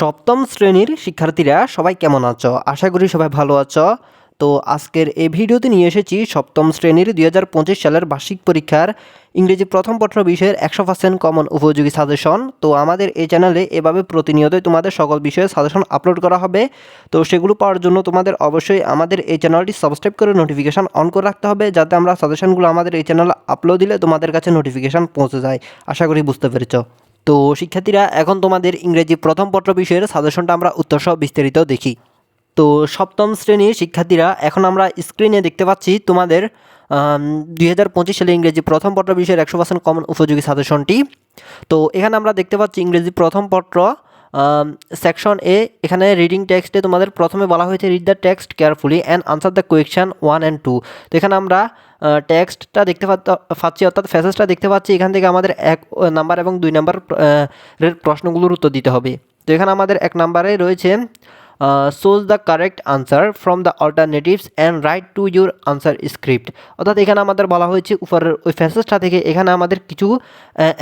সপ্তম শ্রেণির শিক্ষার্থীরা, সবাই কেমন আছো? আশা করি সবাই ভালো আছো। তো আজকের এই ভিডিওতে নিয়ে এসেছি সপ্তম শ্রেণির দুই হাজার পঁচিশ সালের বার্ষিক পরীক্ষার ইংরেজি প্রথম পত্র বিষয়ের একশো পার্সেন্ট কমন উপযোগী সাজেশন তো আমাদের এই চ্যানেলে এভাবে প্রতিনিয়তই তোমাদের সকল বিষয়ে সাজেশন আপলোড করা হবে। তো সেগুলো পাওয়ার জন্য তোমাদের অবশ্যই আমাদের এই চ্যানেলটি সাবস্ক্রাইব করে নোটিফিকেশান অন করে রাখতে হবে, যাতে আমরা সাজেশনগুলো আমাদের এই চ্যানেলে আপলোড দিলে তোমাদের কাছে নোটিফিকেশান পৌঁছে যায়। আশা করি বুঝতে পেরেছ। তো শিক্ষার্থীরা, এখন তোমাদের ইংরেজি প্রথম পত্র বিষয়ের সাজেশনটা আমরা উত্তরসহ বিস্তারিত দেখি। তো সপ্তম শ্রেণির শিক্ষার্থীরা, এখন আমরা স্ক্রিনে দেখতে পাচ্ছি তোমাদের দুই হাজার পঁচিশ সালে ইংরেজি প্রথম পত্র বিষয়ের একশো পার্সেন্ট কমন উপযোগী সাজেশনটি তো এখানে আমরা দেখতে পাচ্ছি ইংরেজি প্রথম পত্র সেকশন এ এখানে রিডিং টেক্সটে তোমাদের প্রথমে বলা হয়েছে read the text carefully and answer the question one and two তো এখানে আমরা টেক্সটটা দেখতে পাচ্ছি, অর্থাৎ ফ্যাসেসটা দেখতে পাচ্ছি, এখান থেকে আমাদের এক নাম্বার এবং দুই নাম্বার প্রশ্নগুলোর উত্তর দিতে হবে। তো এখানে আমাদের এক নাম্বারে রয়েছে choose the correct answer from the alternatives and write to your answer script অর্থাৎ এখানে আমাদের বলা হয়েছে, উপরের ওই ফ্যাসেজটা থেকে এখানে আমাদের কিছু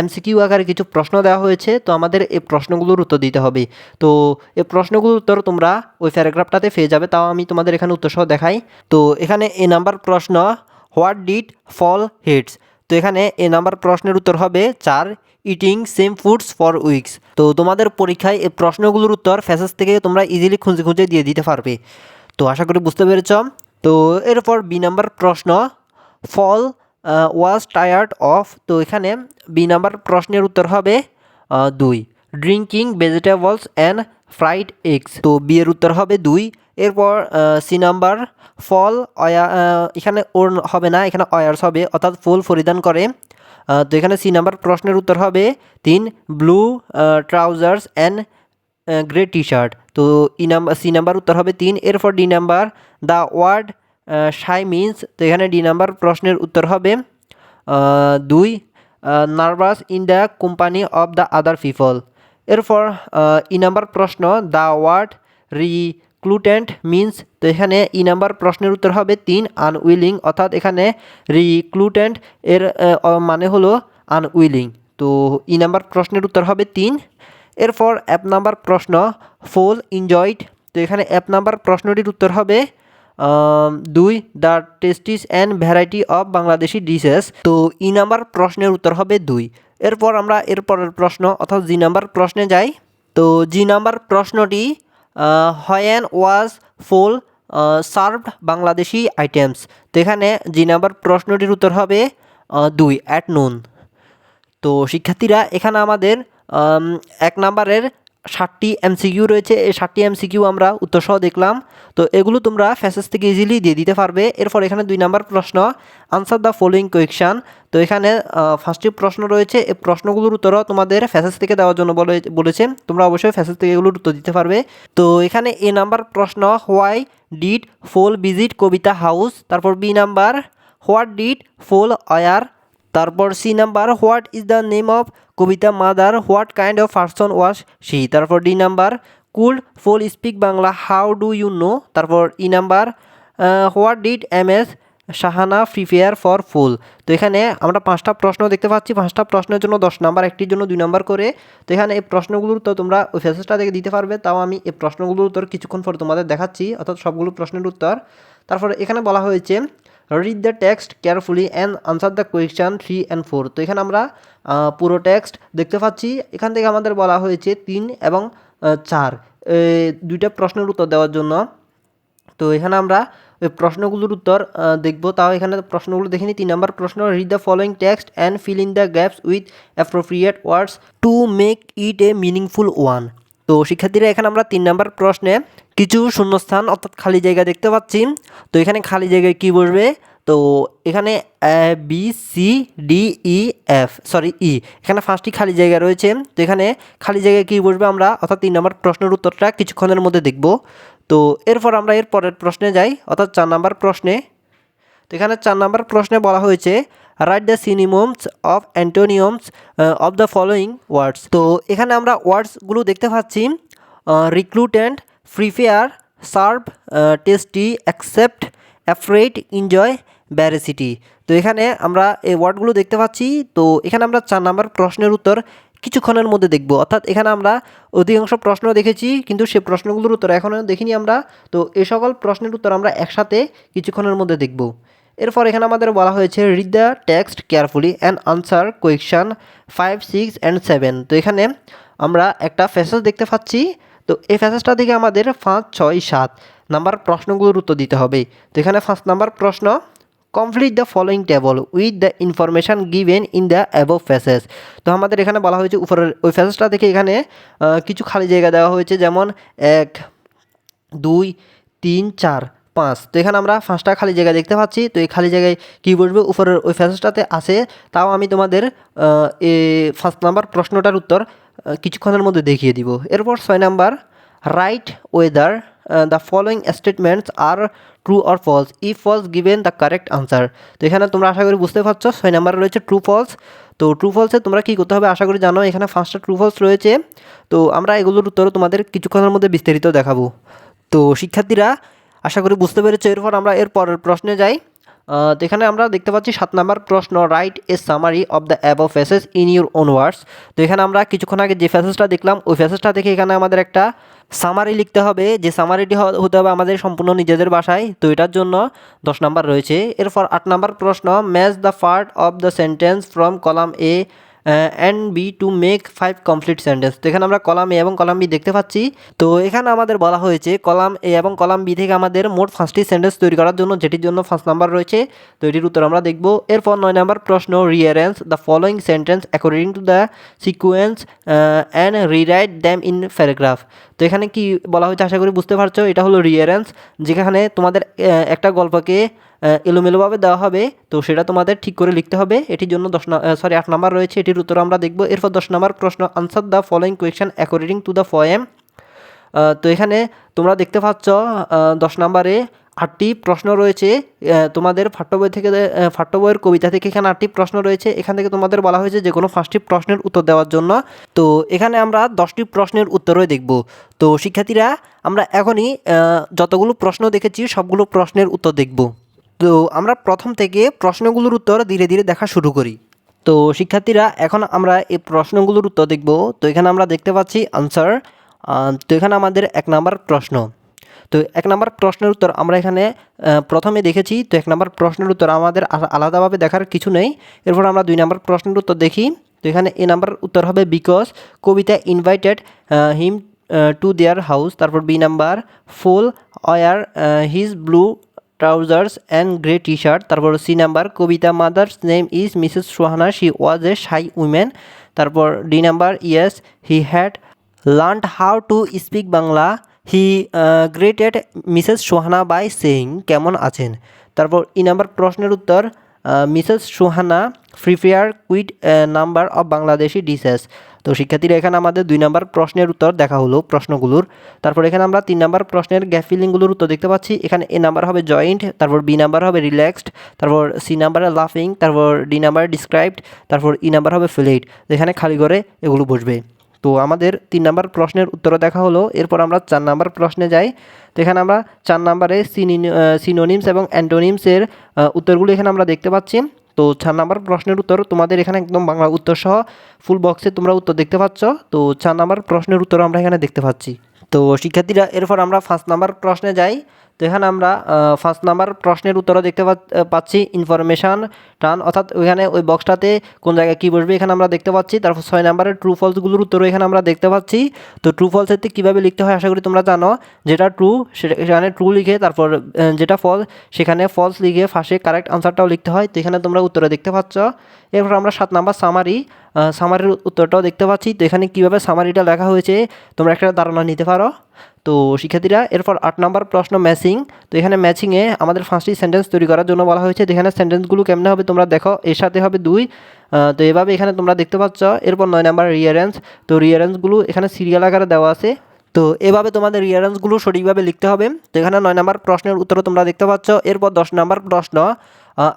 এমসিকিউ আকারে কিছু প্রশ্ন দেওয়া হয়েছে, তো আমাদের এই প্রশ্নগুলোর উত্তর দিতে হবে। তো এই প্রশ্নগুলোর উত্তর তোমরা ওই প্যারাগ্রাফটাতে পেয়ে যাবে, তাও আমি তোমাদের এখানে উত্তর সহ দেখাই। তো এখানে এ নাম্বার প্রশ্ন হোয়াট ডিড ফল হিটস তো এখানে এ নাম্বার প্রশ্নের উত্তর হবে, চার eating same foods for weeks তো তোমাদের পরীক্ষায় এই প্রশ্নগুলোর উত্তর ফ্যাসেজ থেকে তোমরা ইজিলি খুঁজে খুঁজে দিয়ে দিতে পারবে। তো আশা করি বুঝতে পেরেছ? তো এরপর বি নাম্বার প্রশ্ন ফল ওয়াজ টায়ার্ড অফ তো এখানে বি নাম্বার প্রশ্নের উত্তর হবে দুই। Drinking vegetables and fried eggs তো বিয়ের উত্তর হবে দুই। এরপর সি নাম্বার ফল অয়া এখানে ওর হবে না, এখানে অয়ার্স হবে, অর্থাৎ ফুল পরিধান করে। তো এখানে সি নাম্বার প্রশ্নের উত্তর হবে তিন, blue trousers and grey T shirt তো ই নাম্বার সি নাম্বার উত্তর হবে তিন, এরপর D number the word shy means. তো এখানে ডি নাম্বার প্রশ্নের উত্তর হবে দুই nervous in the company of the other people. এরপর ই নাম্বার প্রশ্ন দ্য ওয়ার্ড রিক্লুটেন্ট মিন্স তো এখানে ই নাম্বার প্রশ্নের উত্তর হবে তিন আনউইলিং অর্থাৎ এখানে রিক্লুটেন্ট এর মানে হলো আনউইলিং তো ই নাম্বার প্রশ্নের উত্তর হবে তিন। এরপর অ্যাপ নাম্বার প্রশ্ন ফোল ইনজয়েড তো এখানে অ্যাপ নাম্বার প্রশ্নটির উত্তর হবে দুই the tasties and variety of Bangladeshi dishes তো ই নাম্বার প্রশ্নের উত্তর হবে দুই। এরপর আমরা এরপরের প্রশ্ন, অর্থাৎ জি নাম্বার প্রশ্নে যাই। তো জি নাম্বার প্রশ্নটি one was full served Bangladeshi items. তো এখানে জি নাম্বার প্রশ্নটির উত্তর হবে দুই অ্যাট নুন তো শিক্ষার্থীরা এখানে আমাদের এক নাম্বারের ষাটটি এমসিকিউ রয়েছে। এই ষাটটি এমসিকিউ আমরা উত্তরসহ দেখলাম। তো এগুলো তোমরা ফ্যাসেস থেকে ইজিলি দিয়ে দিতে পারবে। এরপর এখানে দুই নাম্বার প্রশ্ন আনসার দ্য ফলোয়িং কোয়েকশান তো এখানে ফার্স্টটি প্রশ্ন রয়েছে, এই প্রশ্নগুলোর উত্তরও তোমাদের ফ্যাসেস থেকে দেওয়ার জন্য বলে বলেছে তোমরা অবশ্যই ফ্যাসেস থেকে এগুলোর উত্তর দিতে পারবে। তো এখানে এ নাম্বার প্রশ্ন why did Paul visit Kabita house তারপর B number what did Paul wear তারপর C number, what is the name of Kabita mother, what kind of person was she? তারপর D number could Paul speak Bangla, how do you know? তারপর E number what did M S Shahana prepare for Paul? তো এখানে আমরা পাঁচটা প্রশ্ন দেখতে পাচ্ছি। পাঁচটা প্রশ্নের জন্য দশ নাম্বার, একটির জন্য দুই নাম্বার করে। তো এখানে এই প্রশ্নগুলোর তো তোমরা ওই ফেসেসটা দেখে দিতে পারবে। তাও আমি এই প্রশ্নগুলোর উত্তর কিছুক্ষণ পর তোমাদের দেখাচ্ছি, অর্থাৎ সবগুলো প্রশ্নের উত্তর। তারপরে এখানে বলা হয়েছে read the text carefully and answer the question three and four তো এখানে আমরা পুরো টেক্সট দেখতে পাচ্ছি। এখান থেকে আমাদের বলা হয়েছে তিন এবং চার। দুইটা প্রশ্নের উত্তর দেওয়ার জন্য। তো এখানে আমরা ওই প্রশ্নগুলোর উত্তর দেখব। তাও এখানে প্রশ্নগুলো দেখিনি। তিন নম্বর প্রশ্ন read the following text and fill in the gaps with appropriate words to make it a meaningful one তো শিক্ষার্থীরা, এখানে আমরা তিন নম্বর প্রশ্নে কিছু শূন্যস্থান, অর্থাৎ খালি জায়গা দেখতে পাচ্ছি। তো এখানে খালি জায়গায় কি বসবে? তো এখানে B C D E F sorry E এখানে পাঁচটি খালি জায়গা রয়েছে। তো এখানে খালি জায়গায় কী বসবে আমরা? অর্থাৎ তিন নম্বর প্রশ্নের উত্তরটা কিছুক্ষণের মধ্যে দেখব। তো এরপর আমরা এর পরের প্রশ্নে যাই, অর্থাৎ চার নম্বর প্রশ্নে। তো এখানে চার নম্বর প্রশ্নে বলা হয়েছে write the synonyms of antonyms of the following words তো এখানে আমরা ওয়ার্ডসগুলো দেখতে পাচ্ছি reluctant prefer serve tasty accept afraid enjoy variety তো এখানে আমরা এই ওয়ার্ডগুলো দেখতে পাচ্ছি। তো এখানে আমরা চার নাম্বার প্রশ্নের উত্তর কিছুক্ষণের মধ্যে দেখব। অর্থাৎ এখানে আমরা অধিকাংশ প্রশ্ন দেখেছি, কিন্তু সে প্রশ্নগুলোর উত্তর এখনও দেখিনি আমরা। তো এ সকল প্রশ্নের উত্তর আমরা একসাথে কিছুক্ষণের মধ্যে দেখব। এরপর এখানে আমাদের বলা হয়েছে read the text carefully and answer question five six and seven তো এখানে আমরা একটা ফ্যাসেজ দেখতে পাচ্ছি। তো এই ফ্যাসেজটা থেকে আমাদের পাঁচ, ছয়, সাত নাম্বার প্রশ্নগুলোর উত্তর দিতে হবে। তো এখানে ফার্স্ট নাম্বার প্রশ্ন complete the following table with the information given in the above passage তো আমাদের এখানে বলা হয়েছে উপরের ওই ফ্যাসেসটা থেকে এখানে কিছু খালি জায়গা দেওয়া হয়েছে, যেমন এক, দুই, তিন, চার, পাঁচ। তো এখানে আমরা পাঁচটা খালি জায়গা দেখতে পাচ্ছি। তো এই খালি জায়গায় কী বসবে? উপরের ওই ফ্যাসেজটাতে আছে। তাও আমি তোমাদের ফার্স্ট নাম্বার প্রশ্নটার উত্তর কিছুক্ষণের মধ্যে দেখিয়ে দিব। এরপর ছয় number write whether the following statements are true or false if false given the correct answer তো এখানে তোমরা আশা করি বুঝতে পারছ, ছয় নাম্বারে রয়েছে ট্রু ফলস তো ট্রু ফলসে তোমরা কী করতে হবে? আশা করি জানো, এখানে পাঁচটা ট্রু ফলস রয়েছে। তো আমরা এগুলোর উত্তর তোমাদের কিছুক্ষণের মধ্যে বিস্তারিত দেখাবো। তো শিক্ষার্থীরা, আশা করি বুঝতে পেরেছ। এরপর আমরা এর পরের প্রশ্নে যাই। তো এখানে আমরা দেখতে পাচ্ছি সাত নাম্বার প্রশ্ন write a summary of the above passage in your own words তো এখানে আমরা কিছুক্ষণ আগে যে ফেসেসটা দেখলাম, ওই ফেসেসটা দেখে এখানে আমাদের একটা সামারি লিখতে হবে। যে সামারিটি হতে হবে আমাদের সম্পূর্ণ নিজেদের বাসায়, তো এটার জন্য দশ নাম্বার রয়েছে। এরপর আট নাম্বার প্রশ্ন match the part of the sentence from column A and B to make five complete sentence তো এখানে আমরা কলাম এ এবং কলাম বি দেখতে পাচ্ছি। তো এখানে আমাদের বলা হয়েছে কলাম এ এবং কলাম বি থেকে আমাদের মোট পাঁচটি সেন্টেন্স তৈরি করার জন্য, যেটির জন্য ফার্স্ট নাম্বার রয়েছে। তো এটির উত্তর আমরা দেখব। এরপর নয় নাম্বার প্রশ্ন rearrange the following sentence according to the sequence and rewrite them in paragraph তো এখানে কি বলা হয়েছে আশা করি বুঝতে পারছ? এটা হলো রিয়ারেন্স যেখানে তোমাদের একটা গল্পকে এলোমেলোভাবে দেওয়া হবে, তো সেটা তোমাদের ঠিক করে লিখতে হবে। এটির জন্য দশ সরি আট নাম্বার রয়েছে, এটির উত্তর আমরা দেখব। এরপর দশ নাম্বার প্রশ্ন answer the following question according to the poem তো এখানে তোমরা দেখতে পাচ্ছ দশ নম্বরে আটটি প্রশ্ন রয়েছে তোমাদের পাঠ্য বই থেকে আহ, পাঠ্য বইয়ের কবিতা থেকে এখানে আটটি প্রশ্ন রয়েছে। এখান থেকে তোমাদের বলা হয়েছে যে কোনো পাঁচটি প্রশ্নের উত্তর দেওয়ার জন্য। তো এখানে আমরা দশটি প্রশ্নের উত্তরই দেখব। তো শিক্ষার্থীরা আমরা এখনই যতগুলো প্রশ্ন দেখেছি সবগুলো প্রশ্নের উত্তর দেখব। তো আমরা প্রথম থেকে প্রশ্নগুলোর উত্তর ধীরে ধীরে দেখা শুরু করি। তো শিক্ষার্থীরা এখন আমরা এই প্রশ্নগুলোর উত্তর দেখব। তো এখানে আমরা দেখতে পাচ্ছি আনসার তো এখানে আমাদের এক নাম্বার প্রশ্ন। তো এক নাম্বার প্রশ্নের উত্তর আমরা এখানে প্রথমে দেখেছি, তো এক নাম্বার প্রশ্নের উত্তর আমাদের আলাদাভাবে দেখার কিছু নেই। এরপর আমরা দুই নাম্বার প্রশ্নের উত্তর দেখি, তো এখানে এ নাম্বার উত্তর হবে because Kabita invited him to their house তারপর B number Paul wore his blue trousers and grey T shirt তারপর C number, Kabita mother's name is Mrs Sohana she was a shy women তারপর D number yes he had learned how to speak Bangla he greeted Mrs Sohana by saying কেমন আছেন? তারপর E number প্রশ্নের উত্তর Mrs Sohana prefer quite number of Bangladeshi dishes তো শিক্ষার্থীরা এখানে আমাদের দুই নাম্বার প্রশ্নের উত্তর দেখা হলো প্রশ্নগুলোর। তারপর এখানে আমরা তিন নাম্বার প্রশ্নের গ্যাপ ফিলিংগুলোর উত্তর দেখতে পাচ্ছি। এখানে এ নাম্বার হবে জয়েন্ট তারপর বি নাম্বার হবে রিল্যাক্সড তারপর সি নাম্বারে লাফিং তারপর ডি নাম্বার ডিসক্রাইবড তারপর ই নাম্বার হবে ফিলেট এখানে খালি করে এগুলো বসবে। তো আমাদের তিন নাম্বার প্রশ্নের উত্তর দেখা হলো। এরপর আমরা চার নাম্বার প্রশ্নে যাই। তো এখানে আমরা চার নাম্বারে সিনোনিমস এবং অ্যান্টোনিমসের উত্তরগুলো এখানে আমরা দেখতে পাচ্ছি। তো চার নাম্বার প্রশ্নের উত্তর তোমাদের এখানে একদম বাংলা উত্তর সহ ফুল বক্সে তোমরা উত্তর দেখতে পাচ্ছ। তো চার নাম্বার প্রশ্নের উত্তর আমরা এখানে দেখতে পাচ্ছি। তো শিক্ষার্থীরা, এরপর আমরা ফার্স্ট নাম্বার প্রশ্নে যাই। তো এখানে আমরা ফার্স্ট নাম্বার প্রশ্নের উত্তরও দেখতে পাচ্ছি ইনফরমেশান টান অর্থাৎ ওইখানে ওই বক্সটাতে কোন জায়গায় কী বসবে এখানে আমরা দেখতে পাচ্ছি, তারপর ছয় নাম্বারের ট্রু ফলসগুলোর উত্তরও এখানে আমরা দেখতে পাচ্ছি। তো ট্রু ফলসের কীভাবে লিখতে হয় আশা করি তোমরা জানো, যেটা ট্রু সেখানে ট্রু লিখে তারপর যেটা ফল সেখানে ফলস লিখে ফার্স্টে কারেক্ট আনসারটাও লিখতে হয়। তো এখানে তোমরা উত্তরে দেখতে পাচ্ছ। এরপর আমরা সাত নাম্বার সামারি সামারির উত্তরটাও দেখতে পাচ্ছি। তো এখানে কীভাবে সামারিটা লেখা হয়েছে, তোমরা একটা ধারণা নিতে পারো। তো শিক্ষার্থীরা, এরপর আট নাম্বার প্রশ্ন ম্যাচিং তো এখানে ম্যাচিংয়ে আমাদের পাঁচটি সেন্টেন্স তৈরি করার জন্য বলা হয়েছে, যেখানে সেন্টেন্সগুলো কেমনে হবে তোমরা দেখো, এর সাথে হবে দুই। তো এভাবে এখানে তোমরা দেখতে পাচ্ছ। এরপর নয় নাম্বার রিয়ারেন্স তো রিয়ারেন্সগুলো এখানে সিরিয়াল আকারে দেওয়া আছে। তো এভাবে তোমাদের রিয়ারেন্সগুলো সঠিকভাবে লিখতে হবে। তো এখানে নয় নাম্বার প্রশ্নের উত্তরও তোমরা দেখতে পাচ্ছ। এরপর দশ নাম্বার প্রশ্ন।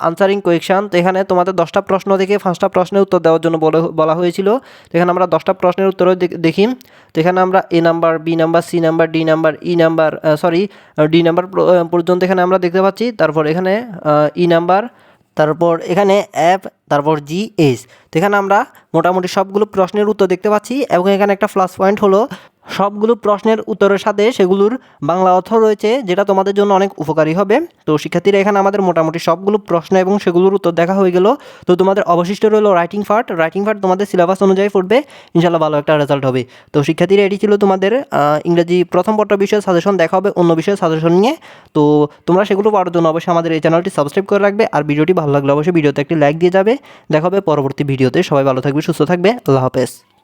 আনসারিং কোয়েকশান তো এখানে তোমাদের দশটা প্রশ্ন থেকে পাঁচটা প্রশ্নের উত্তর দেওয়ার জন্য বলে- হয়েছিল। তো এখানে আমরা দশটা প্রশ্নের উত্তরও দেখি তো এখানে আমরা A number B number C number D number E number sorry D number পর্যন্ত এখানে আমরা দেখতে পাচ্ছি। তারপর এখানে ই নাম্বার তারপর এখানে অ্যাপ তারপর জি এস তো এখানে আমরা মোটামুটি সবগুলো প্রশ্নের উত্তর দেখতে পাচ্ছি এবং এখানে একটা প্লাস পয়েন্ট হলো। সবগুলো প্রশ্নের উত্তরের সাথে সেগুলোর বাংলা অর্থ রয়েছে, যেটা তোমাদের জন্য অনেক উপকারী হবে। তো শিক্ষার্থীরা এখানে আমাদের মোটামুটি সবগুলো প্রশ্ন এবং সেগুলোর উত্তর দেখা হয়ে গেল। তো তোমাদের অবশিষ্ট রইল রাইটিং পার্ট রাইটিং পার্ট তোমাদের সিলেবাস অনুযায়ী পড়বে। ইনশাল্লাহ ভালো একটা রেজাল্ট হবে। তো শিক্ষার্থীরা, এটি ছিল তোমাদের ইংরেজি প্রথম পত্র বিষয়ের সাজেশন দেখা হবে অন্য বিষয়ের সাজেশন নিয়ে। তো তোমরা সেগুলো পাওয়ার জন্য অবশ্যই আমাদের এই চ্যানেলটি সাবস্ক্রাইব করে রাখবে। আর ভিডিওটি ভালো লাগলে অবশ্যই ভিডিওতে একটি লাইক দিয়ে যাবে। দেখা হবে পরবর্তী ভিডিওতে। সবাই ভালো থাকবে, সুস্থ থাকবে। আল্লাহ হাফেজ।